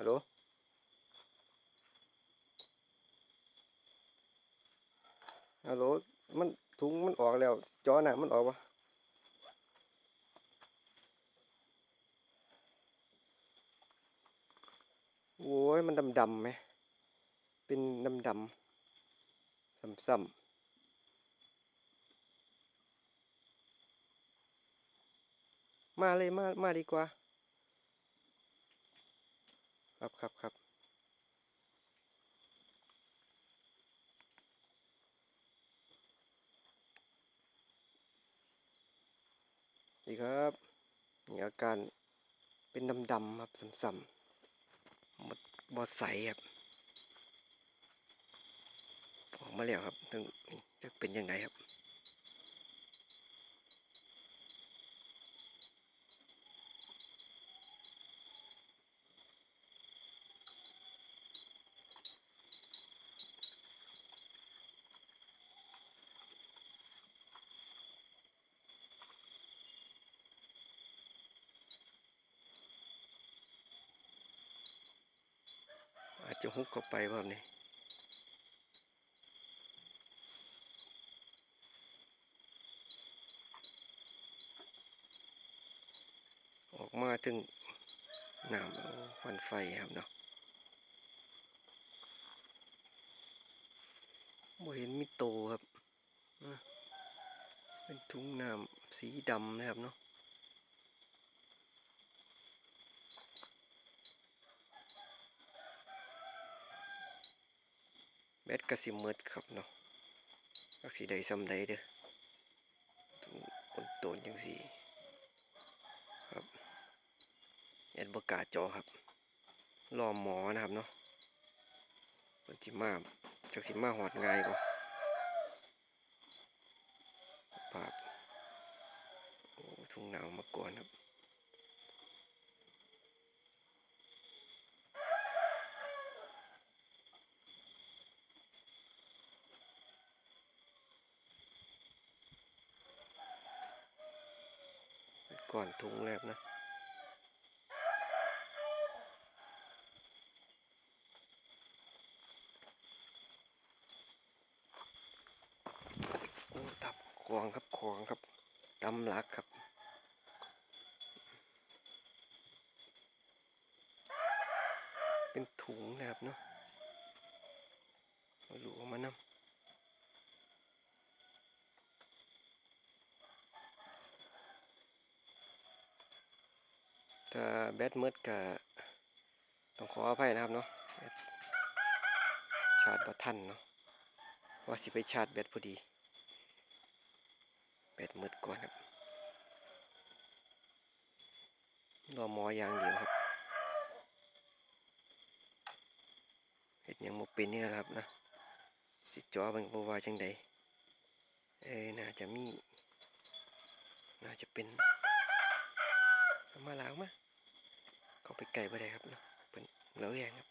ฮัลโหลฮัลโหลมันถุงมันออกแล้ว จอน่ะมันออกปะโอ้ยมันดำดำไหมเป็นดำดำซ้ำซ้ำมาเลยมา มาดีกว่า ครับครับครับดีครับมีอาการเป็นดำๆครับซ้ำๆหมดบอใสครับออกมาแล้วครับถึงจะเป็นยังไงครับ จะฮุกเข้าไปแบบนี้ออกมาถึงน้ำควันไฟครับเนาะบ่เห็นมีโตครับ เป็นถุงน้ำสีดำนะครับเนาะ แบตกระสิมืดครับเนาะอักสีใดซ้ำใดเด้อต้องคนโตนจังสีครับแอดบกาจอครับรอหมอนะครับเนาะคนสิมาจากสิมาหอดง่ายกว่าภาพโอ้ทุ่งหนาวมาก่อนครับ ก่อนทุงแลบนะโอ้ตับควงครับควงครับตำหลักครับเป็นถุงนะครับเนาะเอาหลูออกมานำ ถ้า แบตมืดก็ต้องขออภัยนะครับเนาะชาร์จบ่ทันเนาะว่าสิไปชาร์จแบตพอดี แบตมืดก่อนครับรอหมออย่างเดียวครับเห็ดยังบ่เป็นนี่แหละครับนะสิจอมันบ่ว่าจังใดเอ้ยน่าจะมี น่าจะเป็นเอามาล้างมา เขาไปไก่ไปได้ครับเนะเป็นเหลือแรงครับ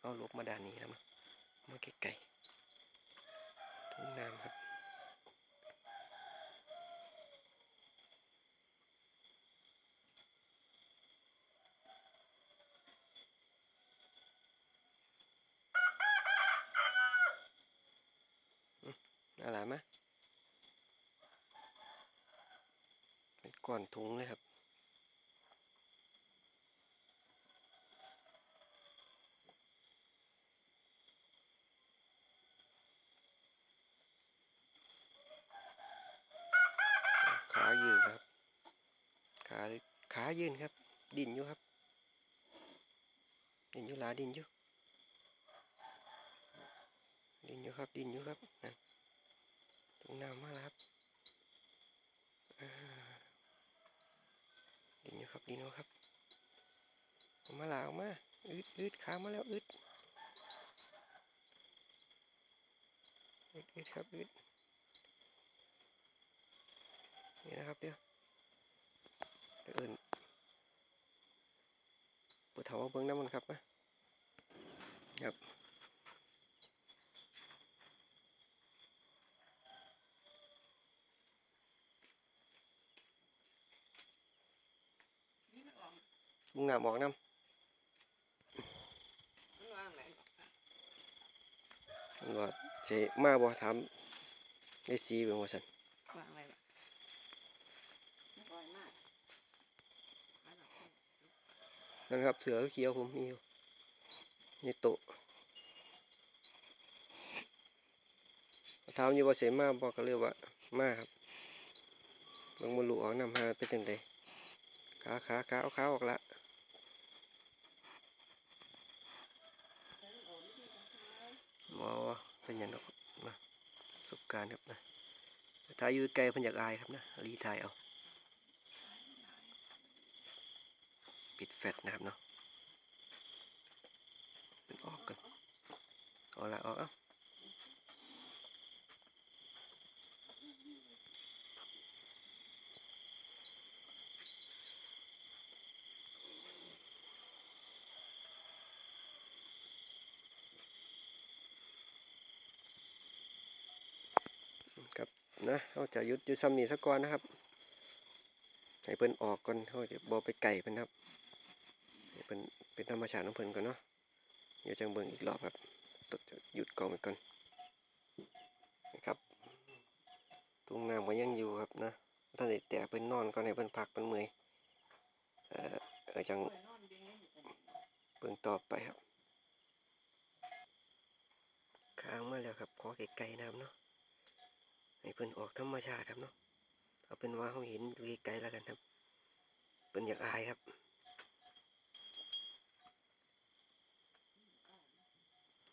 เอาลบมาด้านนี้ครับเนาะมาไก่ๆทุ่งน้ำครับอืมเอาหมมาเป็นก้อนทุงเลยครับ ขายืนครับ ขาขา ยืนครับ ดินอยู่ครับ ดินอยู่หลาดินอยู่ ดินอยู่ครับ ดินอยู่ครับนั่นตรงน้ำมาแล้วครับดินอยู่ครับดินอยู่ครับเอามาลาออกมาอึดอึดขามาแล้วอึดอึดอึดครับอึดนี่นะครับเดี๋ยวเดี๋ยวเอิน ผู้เฒ่าเบิ้งน้ำมันครับนะครับมึงหนาบอกน้ำมันว่าเสมาบอกทำมไอ้สีเป็นวัวสัน นั่นครับ เสือเขียวผมมีอยู่ในโต๊ะถามอยู่ว่าเสมาบ่ก็เลยว่ามาครับลงมาลูออกนำหาเป็นจังไดขาขาขาเอาขาออกละบ่เป็นหยังดอกนะประสบการณ์ครับนะถ้าอยู่ไกลเพิ่นอยากอายครับนะรีถ่ายเอา ปิดแฟลชนะครับเนาะมันออกกันเอาละออกเอ้าครับนะเราจะหยุดยู่ซ้ำนี้สักก่อนนะครับให้เพิ่นออกก่อนเขาจะบอไปไก่เพิ่นครับ พิ่นเป็นธรรมชาติของเพิ่นก่อนเนาะเดี๋ยวจังเบิ่งอีกรอบครับตจะหยุดกองไปก่อนนะครับทุ่งน้ำก็ยังอยู่ครับนะท่านเด็แต่เพิ่นนอนก่อนให้เพิ่นพักเพิ่นเมื่อยเออเออจังเบิ่งต่อไปครับค้างมาแล้วครับขอไกลๆนะครับเนาะให้เพิ่นออกธรรมชาติครับเนาะเอาเป็นว่าเขาเห็นอยู่ไกลๆแล้วกันครับเป็นอยากอายครับ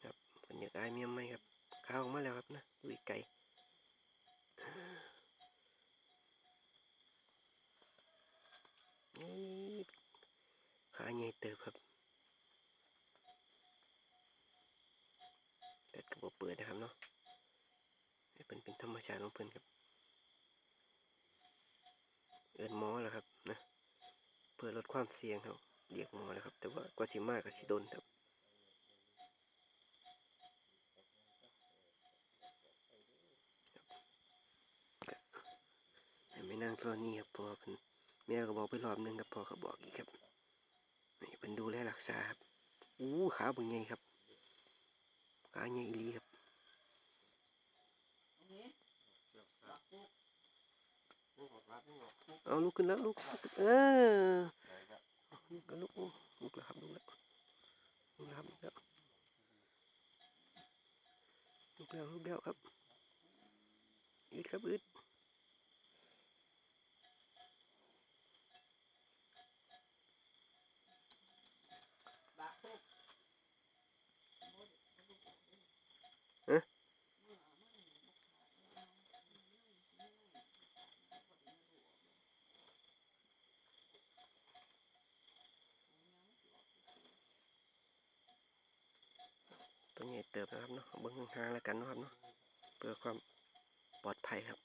ครับเป็น อยากอายเมียไหมครับข้าวออกมาแล้วครับนะอยู่ไก่ขาใหญ่เติบครับแต่กระบอกเปิดนะครับเนาะให้เป็นเป็นธรรมชาติของเพิ่อนครับ เอินหมอแหละครับนะเพื่อลดความเสี่ยงครับเรียกหมอแล้วครับ แต่ว่ากว่าสิมากก็สิโดนครับ นั่งโซนนี้ครับพ่อเพิ่นแม่ก็บอกไปรอบหนึงครับพ่อเขาบอกอีกครับให้เพิ่นดูแลรักษาครับอู้ขาเบึงไงครับขาใหญ่อีลีครับเอาลุกขึ้นแล้วลุกเออลุกแล้วลุกลุกแล้วครับลุกแล้วลุกแล้วครับลุกแล้วลุกแล้วลุกแล้วครับอึดครับอึด บาปุ๊บ ตัวใหญ่ เติบนะครับเนาะเบิ้งห่างแล้วกันนะครับเนาะเพื่อความปลอดภัยครับ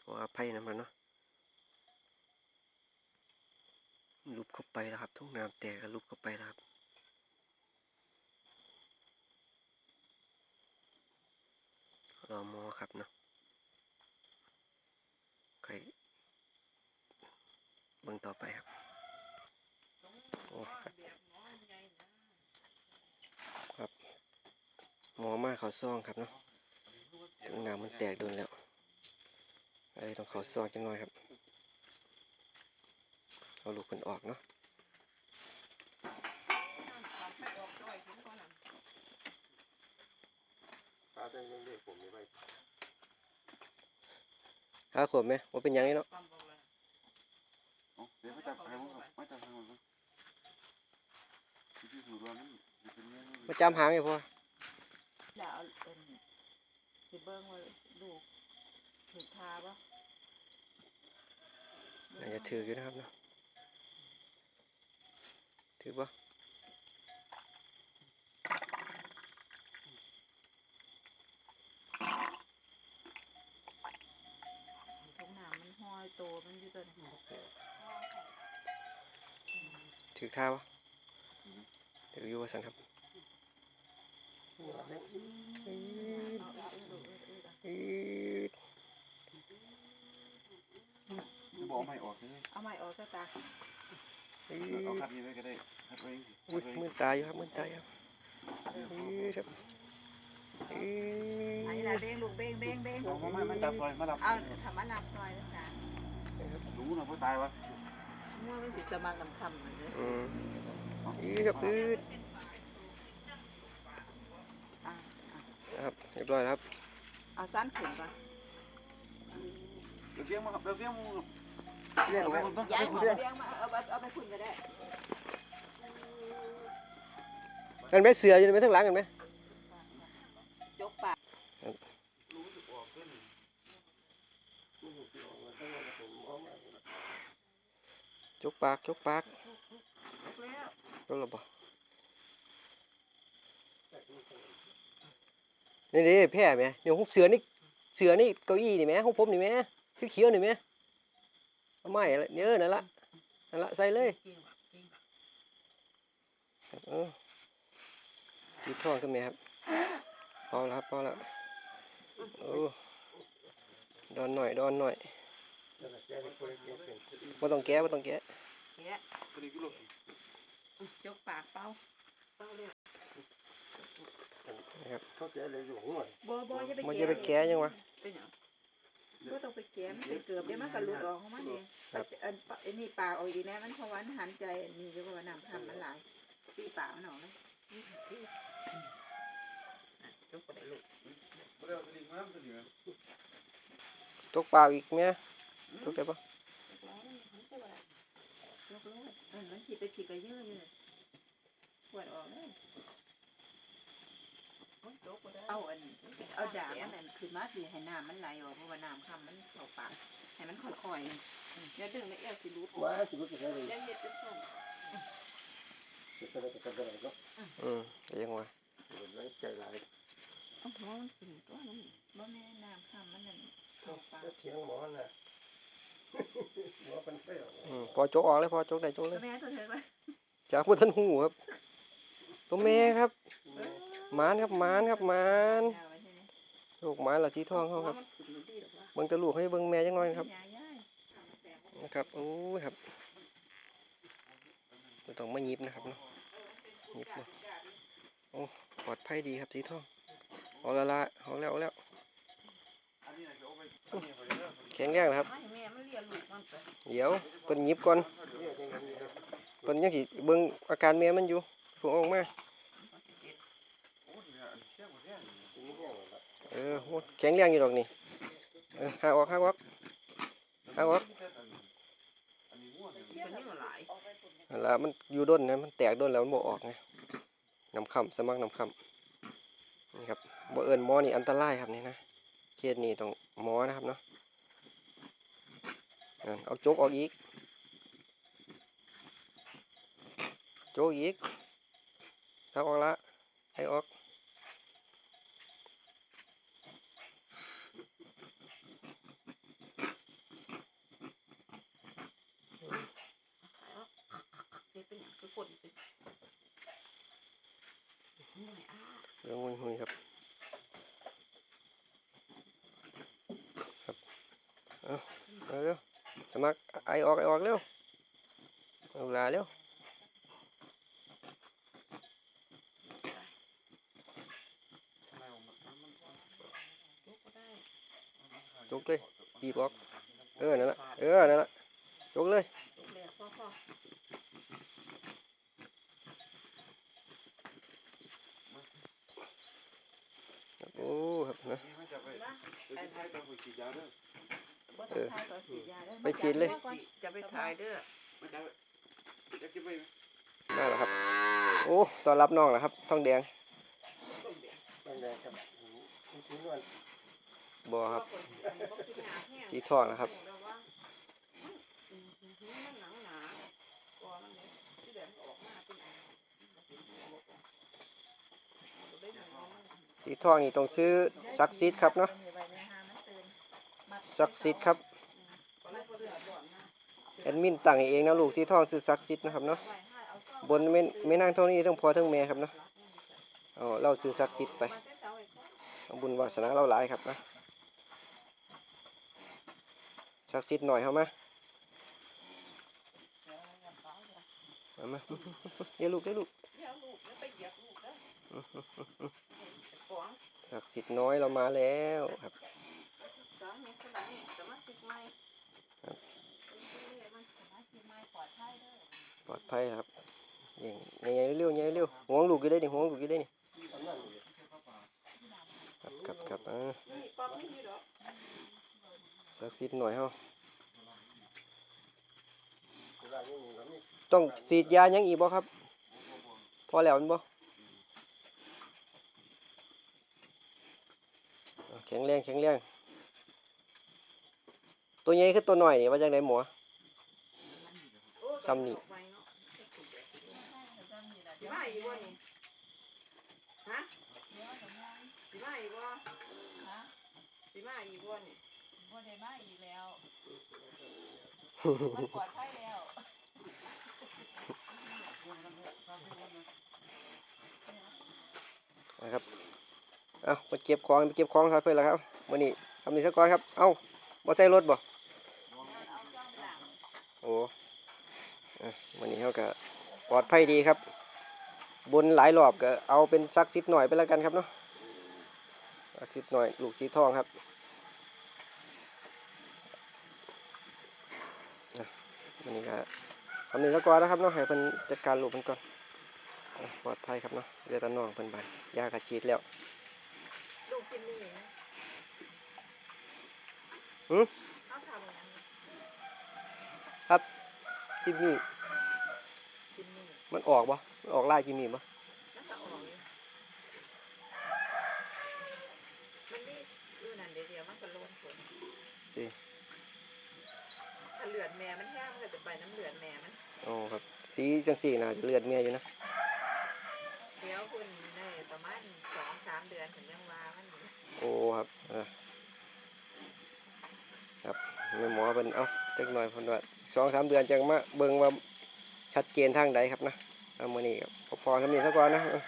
ขออภัยนะครับเนาะลุบเข้าไปแล้วครับทุ่งน้ำแตกก็ลุบเข้าไปแล้วครับรอมอครับเนาะใครเบิ่งต่อไปครับ โอ้ครับครับ ห มอมาเขาซ่องครับเนาะถึงน้ำมันแตกโดนแล้วไอ้ต้องเขาซ่องจังหน่อยครับเอาลูกมันออกเนาะตาเต้นเด็กผมนี่ไปห้าขวบไหมว่าเป็นหยังไงเนาะเดี๋ยวไม่จับใครมั้งไม่จับใครมั้งที่ถูกว่ามันเป็นเงี้ยมาจำหางไงพ่อ อย่าเอาเป็นสิ เบิ้งไว้ดูถูกทาปะน่าจะถืออยู่นะครับเนาะถือปะทุกหนามมันห้อยโตมันอยู่ตัวนี้ถือท่าปะถืออยู่ว่าสันครับ อืดบอกเอาไม่ออกเลยเอาใหม่ออกซะตาอืเอาดคัดนี้ไว้ก็ได้คัดไว้สิอุ้มือตายอยู่ครับมือตายครับอืดครับเอ้ไหนล่ะเบ้งลูกเบ้งเบ้งเบ้งเอามามาจับซอยมาหลับเอาทำมาลับซอยแล้วจ้ะรู้นะพ่อตายวะมั่วไม่สิสมัครนำคำเลยอืมอืดครับอืด อะ นะครับ เรียบร้อยแล้วครับเอาสั้นถึงปะเดี๋ยวเสียงมาครับเดี๋ยวเสียงมาเรียกเอาไหมไปย้ายเอาหัวไปเลี้ยงมาเอาไปเอาไปคุณก็ได้เห็นไหมเสืออยู่ไหมทั้งหลังเห็นไหมจกปากจกปากจกปากจกแล้วรู้หรือเปล่ นี่ดิแพ้ไหมเดี๋ยวหุบเสือนี่เสือนี่เก้าอี้นี่ไหมหุบผมนี่ไหมคือเขียวๆนี่ไหมเอาไม่ละเนี่ยเออนั่นละนั่นละใส่เลยเออจีบท้องขึ้นไหมครับพอแล้วครับพอแล้วโอ้ดอนหน่อยดอนหน่อยไม่ต้องแก้ไม่ต้องแก้แกะตัวนี้ก็ลูกจกปากเป้าเป้าเร็ว นะครับเขาแก่เลยอยู่หัวบ่บ่จะไปมันแกะจะไปแก้ยังวะ เป็นหยังก็ต้องไปแกะมันเป็นเกือบเดี๋ยวมันก็หลุดออกของมันเองครับอันอันนี้ปากออกอีกแล้วมันเพราะว่ามันหันใจนี่ก็ว่าน้ำคำมันหลายตีปากมันออกเลยจกไปได้ลูกเดี๋ยวตัวนี้มาตัวนี้ตกเปล่าอีกไหมตกได้ปะยกเลยเออมันฉีดไปฉีดกระเยอะเลยปวดออกเลย เอาอันเอาดาบมันนั่นคือมาสิให้น้ำมันไหลออกเพราะว่าน้ำคำมันเข้าปากให้มันค่อยๆอย่าดึงไม่เอวสิรูดว่าสิลูกจะได้เลยอย่าเย็ดจะส่งจะได้จะได้ก็อืมแต่ยังวะใจร้ายเอาหัวมันขึ้นตัวมันบ่แม่น้ำคำมันนั่นเข้าปากเถียงหมอน่ะหมอเป็นเฟ้ออืมพอโจกออกเลยพอโจกได้โจกเลตัวยแม่ตัวเธอไว้จากพุทธันหูครับตัวแม่ครับห มานครับหมานครับหมานเอาไว้ที่นี่ลูกหมานละสีทองเขาครับมันขึ้นอยู่ที่หรอกวะเบิ่งแตะลูกให้เบิ่งแม่จังน้อยครับยายยายทำแตกนะครับโอ้ยครับบ่ต้องมาหยิบนะครับเนาะหยิบเนาะโอ้ปลอดภัยดีครับสีทองออกแล้วละออกแล้วออกแล้วอันนี้จะเอาไปอันนี้ไปเด้อแข็งแรงนะครับให้แม่มันเรียนลูกมันไปเดี๋ยวเพิ่นหยิบก่อนเพิ่นยังสิเบิ่งอาการแม่มันอยู่เพิ่งออกมา โอ้ยเนี่ยเสียงบ่แท้นี่แห้งแล้ว เออโหแข็งแรงอยู่ดอกนี่เออหาออกหาออกหาออกอันนี้วมันหลายนั่นล่ะมันอยู่ด้นนะมันแตกด้นแล้วมันบ่ออกไงน้ำค่ำสมัครน้ำค่ำนี่ครับบ่เอิ้นหมอนี่อันตรายครับนี่นะเคสนี้ต้องหมอนะครับเนาะเอาโจกออกอีกโจกอีกถ้าออกละให้ออก นี่เป็นอย่าง คนเป็นนี่ไงอะเรื่องหุยครับครับเอาเอาเร็วสมัครไอออกไอออกเร็วเอาเวลาเร็วลูกเลยบีบออก เออ นั่นละเออ นั่นละจุกเลย ลูกแหลกพ่อพ่อ โอ้ครับนะ นี่มันจะ ไปเดี๋ยวจะให้ต้องไปฉีดยาเด้อบ่ต้องทายก่อนฉีดยาด้อไปฉีดเลย จะไปถ่ายเด้อไม่ได้จะกินไปนั่นแหละครับ โอ้ตอนรับน้องแล้วครับทองแดงต้องแดงครับนี่นวลบอครับบ่กินหนาแห้งสีทองนะครับแต่ว่ามันอื ซีท่ออกมาเป็นอันมันเป็นหัวบ่ก่อนเอาไปหน่อยมันสีทองนี่ต้องซื้อซักซีดครับเนาะซักซีดครับแอดมินตั้งเองนะลูกสีทองซื้อซักซีดนะครับเนาะบนไม่ไม่นั่งเท่านี้ทั้งพอทั้งแม่ครับเนาะเอาเราซื้อซักซีดไปบุญวาสนาเราหลายครับนะซักซีดหน่อยเข้ามาเอามาเดี๋ยวลูกเดี๋ยวลูก ศักดิ์สิทธิ์น้อยเรามาแล้วครับสามีคนนี้สมาชิกใหม่ครับสมาชิกใหม่ปลอดภัยเด้อปลอดภัยครับยังยังไงเร็วยังไงเร็วห่วงลูกอยู่ได้นี่ห่วงลูกอยู่ได้นี่ครับครับครับอ่านี่ป๊อปไม่อยู่ดอกศักดิ์สิทธิ์หน่อยเฮาต้องฉีดยายังอีกบ่ครับ พอแล้วมันบ่อ่าแข็งแรงแข็งแรงตัวใหญ่คือตัวหน้อยนี่ว่าจังไดหมอโอ้ซ้ำนี่ดอกไม้เนาะสิมาอีกบ่นี่ฮะสิมาอีกบ่สิมาอีกบ่นี่บ่ได้มอีแล้วมันปลอดภัยแล้วนะครับ เอามาเก็บของไปเก็บของครับเพื่อนแล้วครับวันนี้ทำนี่สักก่อนครับ เอาบ่ใส่รถบ่โอ้วันนี้เขาก็ปลอดภัยดีครับ บนหลายรอบก็เอาเป็นซักซิดหน่อยไปแล้วกันครับเนาะซิดหน่อยลูกสีทองครับวันนี้ก็ทำนี่สักก่อนนะครับเนาะให้เพิ่นจัดการลูกเพิ่นก่อนปลอดภัยครับเนาะเรือตะน้องเพิ่นบานยากระฉีดแล้ว ลูกกินนี่นะหืมเอาทำอย่างนั้นครับจิมมี่กินนี่มันออกบ่มันออกลายจิมมี่บ่แล้วก็ออกนี่มันนี่ดูนั่นเดี๋ยวเดี๋ยวมันก็โลนผลดีถ้าเลือดแม่มันแห้งมันก็จะไปน้ำเลือดแม่มันโอ้ครับ สีจังสีน่าจะเลือดเมียอยู่นะ เดี๋ยวคุณได้ประมาณสองสามเดือนถึงยังว่ามันอยู่ โอ้ครับครับม่หมอเป็นเอ้าจักหน่อยเพิ่นว่าสองสามเดือนจังมาเบิ่งว่าชัดเจนทางใดครับนะเอามือนี้ครับพอๆทำนี้ซะก่อนนะเออ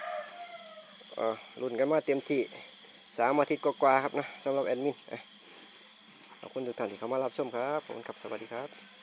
เออรุ่นกันมาเต็มที่สามอาทิตย์กว่าๆครับนะสำหรับแอดมินขอบคุณทุกท่านที่เข้ามารับชมครับผมครับสวัสดีครับ